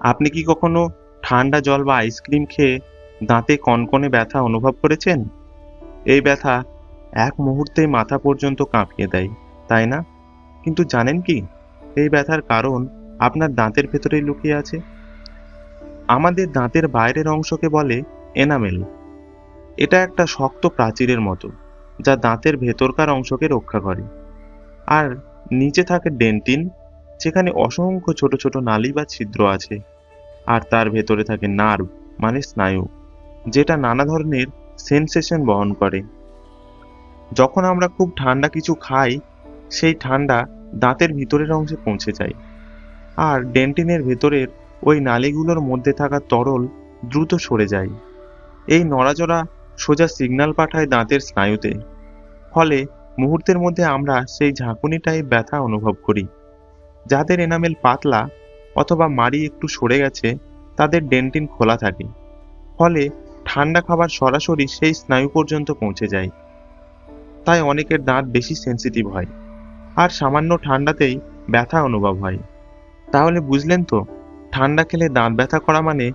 আপনি কি কখনো ঠান্ডা জল বা আইসক্রিম খেয়ে দাঁতে কনকনে ব্যথা অনুভব করেছেন? এই ব্যথা এক মুহূর্তেই মাথা পর্যন্ত কাঁপিয়ে দেয়, তাই না? কিন্তু জানেন কি, এই ব্যথার কারণ আপনার দাঁতের ভেতরেই লুকিয়ে আছে। আমাদের দাঁতের বাইরের অংশকে বলে এনামেল এটা একটা শক্ত প্রাচীরের মতো, যা দাঁতের ভেতরকার অংশকে রক্ষা করে। আর নিচে থাকে ডেন্টিন যেখানে অসংখ্য ছোট ছোট নালী বা ছিদ্র আছে। আর তার ভেতরে থাকে নার্ভ মানে স্নায়ু, যেটা নানা ধরনের সেন্সেশন বহন করে। যখন আমরা খুব ঠান্ডা কিছু খাই, সেই ঠান্ডা দাঁতের ভিতরের অংশে পৌঁছে যায়। আর ডেন্টিনের ভেতরের ওই নালীগুলোর মধ্যে থাকা তরল দ্রুত সরে যায়। এই নড়াচড়া সোজা সিগন্যাল পাঠায় দাঁতের স্নায়ুতে। ফলে মুহূর্তের মধ্যে আমরা সেই ঝাঁকুনিটাই ব্যথা অনুভব করি। যাদের এনামেল পাতলা অথবা মাড়ি একটু সরে গেছে, তাদের ডেন্টিন খোলা থাকে। ফলে ঠান্ডা খাবার সরাসরি সেই স্নায়ু পর্যন্ত পৌঁছে যায়। তাই অনেকের দাঁত বেশি সেন্সিটিভ হয় আর সামান্য ঠান্ডাতেই ব্যথা অনুভব হয়। তাহলে বুঝলেন তো, ঠান্ডা খেলে দাঁত ব্যথা করা মানে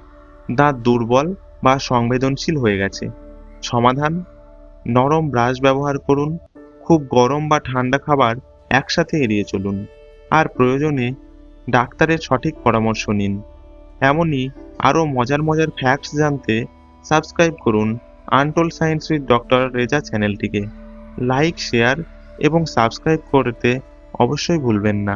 দাঁত দুর্বল বা সংবেদনশীল হয়ে গেছে। সমাধান, নরম ব্রাশ ব্যবহার করুন, খুব গরম বা ঠান্ডা খাবার একসাথে এড়িয়ে চলুন। আর প্রয়োজনে ডাক্তারের সঠিক পরামর্শ নিন। এমনই আরও মজার মজার ফ্যাক্টস জানতে সাবস্ক্রাইব করুন untold science with doctor Reza চ্যানেলটিকে লাইক শেয়ার এবং সাবস্ক্রাইব করতে অবশ্যই ভুলবেন না।